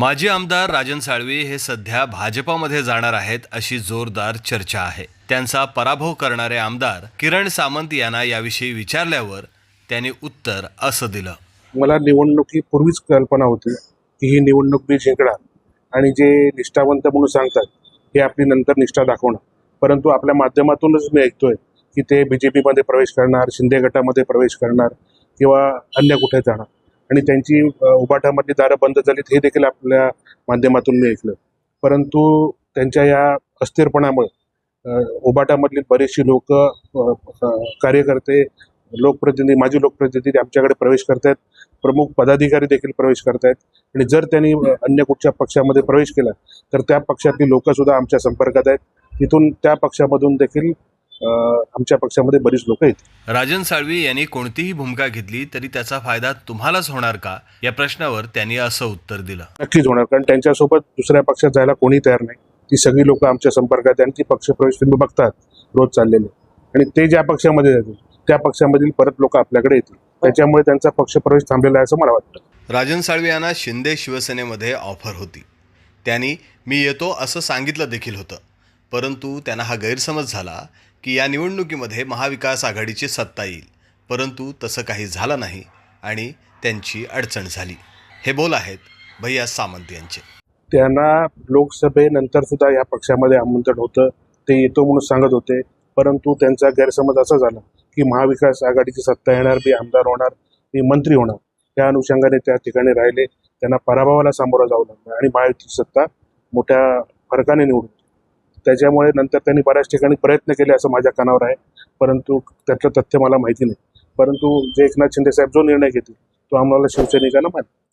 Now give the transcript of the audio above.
माजी आमदार राजन साळवी हे सध्या भाजपामध्ये जाणार आहेत अशी जोरदार चर्चा आहे. त्यांचा पराभव करणारे आमदार किरण सामंत यांना याविषयी विचारल्यावर त्यांनी उत्तर असं दिलं. मला निवडणुकीपूर्वीच कल्पना होती की ही निवडणूक मी जिंकणार आणि जे निष्ठावंत म्हणून सांगतात हे आपली नंतर निष्ठा दाखवणार. परंतु आपल्या माध्यमातूनच मी ऐकतोय की ते बी जे पीमध्ये प्रवेश करणार शिंदे गटामध्ये प्रवेश करणार किंवा अन्य कुठे जाणार. आणि त्यांची अ, उभाटामधली दारं बंद झालीत हे देखील आपल्या माध्यमातून मी ऐकलं परंतु त्यांच्या या अस्थिरपणामुळे उबाटामधली बरेचशी लोक कार्यकर्ते लोकप्रतिनिधी माजी लोकप्रतिनिधी आमच्याकडे प्रवेश करतायत. प्रमुख पदाधिकारी देखील प्रवेश करतायत. आणि जर त्यांनी अन्य कुठच्या पक्षामध्ये प्रवेश केला तर त्या पक्षातली लोक सुद्धा आमच्या संपर्कात आहेत. तिथून त्या पक्षामधून देखील आमच्या पक्षामध्ये बरीच लोक आहेत. राजन साळवी यांनी कोणतीही भूमिका घेतली तरी त्याचा फायदा तुम्हालाच होणार का? या प्रश्नावर त्यांनी असं उत्तर दिलं. नक्कीच होणार कारण त्यांच्यासोबत दुसऱ्या पक्षात जायला कोणी तयार नाही. ती सगळी लोक आमच्या संपर्कात आणि ती पक्षप्रवेश तुम्ही बघतात रोज चाललेले. आणि ते ज्या पक्षामध्ये जातील त्या पक्षामधील परत लोक आपल्याकडे येतील. त्याच्यामुळे त्यांचा पक्षप्रवेश थांबलेला आहे असं मला वाटतं. राजन साळवी यांना शिंदे शिवसेनेमध्ये ऑफर होती. त्यांनी मी येतो असं सांगितलं देखील होतं. परंतु त्यांना हा गैरसमज झाला की या निवडणुकीमध्ये महाविकास आघाडीची सत्ता येईल. परंतु तसं काही झालं नाही आणि त्यांची अडचण झाली. हे बोल आहेत भैया सामंत यांचे. त्यांना लोकसभेनंतर सुद्धा या पक्षामध्ये आमंत्रण होतं ते येतो म्हणून सांगत होते. परंतु त्यांचा गैरसमज असा झाला की महाविकास आघाडीची सत्ता येणार मी आमदार होणार मी मंत्री होणार. त्या अनुषंगाने त्या ठिकाणी राहिले. त्यांना पराभवाला सामोरं जावं लागलं आणि महायुतीची सत्ता मोठ्या फरकाने निवडून त्याच्यामुळे नंतर त्यांनी बऱ्याच ठिकाणी प्रयत्न केले असं माझ्या कानावर आहे. परंतु त्याचं तथ्य मला माहिती नाही. परंतु जे एकनाथ शिंदे साहेब जो निर्णय घेतील तो आम्हाला शिवसैनिकांना मान्य